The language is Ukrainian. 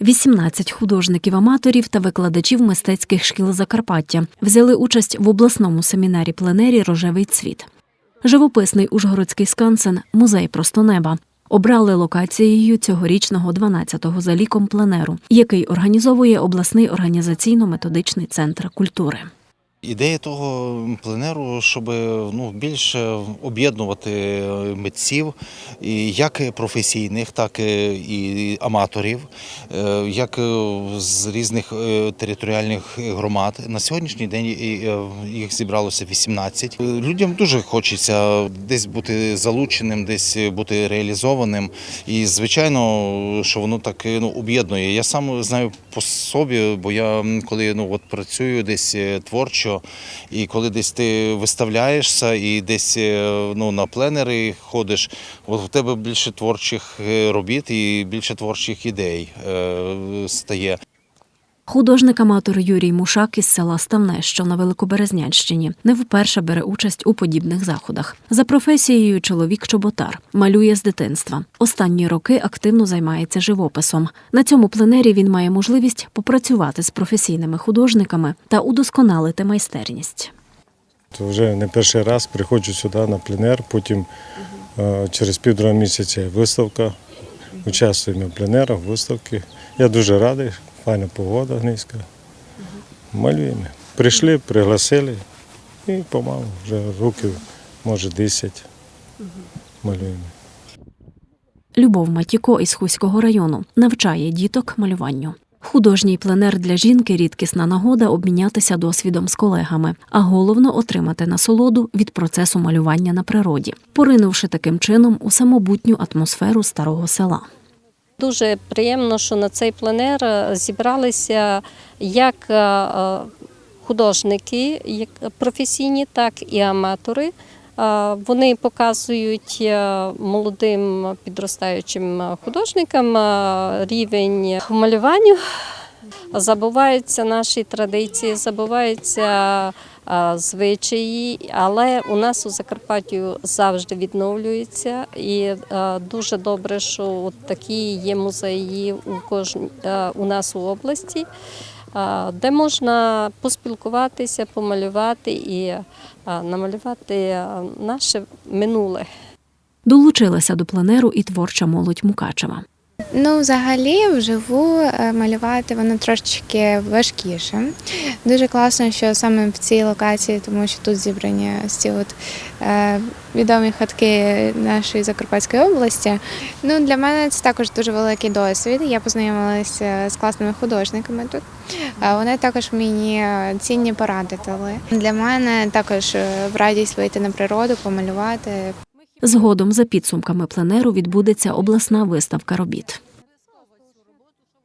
18 художників-аматорів та викладачів мистецьких шкіл Закарпаття взяли участь в обласному семінарі пленері Рожевий цвіт. Живописний Ужгородський скансен музей просто неба. Обрали локацією цьогорічного 12-го за ліком пленеру, який організовує обласний організаційно-методичний центр культури. Ідея того пленеру, щоб ну, більше об'єднувати митців, як професійних, так і аматорів, е, як з різних е, територіальних громад. На сьогоднішній день е, їх зібралося 18. Людям дуже хочеться десь бути залученим, десь бути реалізованим. І звичайно, що воно так ну, об'єднує. Я сам знаю по собі, бо я коли ну, от працюю десь е, творчо, і коли десь ти виставляєшся і десь е, ну, на пленери ходиш, в тебе більше творчих е, робіт і більше творчих ідей е, стає. Художник-аматор Юрій Мушак із села Ставне, що на Великоберезнянщині, не вперше бере участь у подібних заходах. За професією чоловік чоботар, малює з дитинства. Останні роки активно займається живописом. На цьому пленері він має можливість попрацювати з професійними художниками та удосконалити майстерність. То вже не перший раз приходжу сюди на пленер, потім е, через півтора місяця виставка. Участвую на пленерах, виставки. Я дуже радий, файна погода низька. Малюємо. Прийшли, пригласили і помалу, вже років, може, 10 малюємо. Любов Матіко із Хуського району навчає діток малюванню. Художній пленер для жінки рідкісна нагода обмінятися досвідом з колегами, а головно отримати насолоду від процесу малювання на природі, поринувши таким чином у самобутню атмосферу старого села. Дуже приємно, що на цей пленер е, зібралися як е, е, художники як професійні, так і аматори. Вони показують молодим підростаючим художникам рівень малювання. Забуваються наші традиції, забуваються звичаї, але у нас у Закарпатті завжди відновлюється. І е, дуже добре, що от такі є музеї у кожн... е, у нас у області, е, де можна поспілкуватися, помалювати і е, намалювати е, наше минуле. Долучилася до пленеру і творча молодь Мукачева. Ну, взагалі, вживу е, малювати воно трошечки важкіше. Дуже класно, що саме в цій локації, тому що тут зібрані ці от е, відомі хатки нашої Закарпатської області. Ну, для мене це також дуже великий досвід. Я познайомилася з класними художниками тут. Вони також мені цінні поради дали. Для мене також е, в радість вийти на природу, помалювати, Згодом, за підсумками пленеру, відбудеться обласна виставка робіт.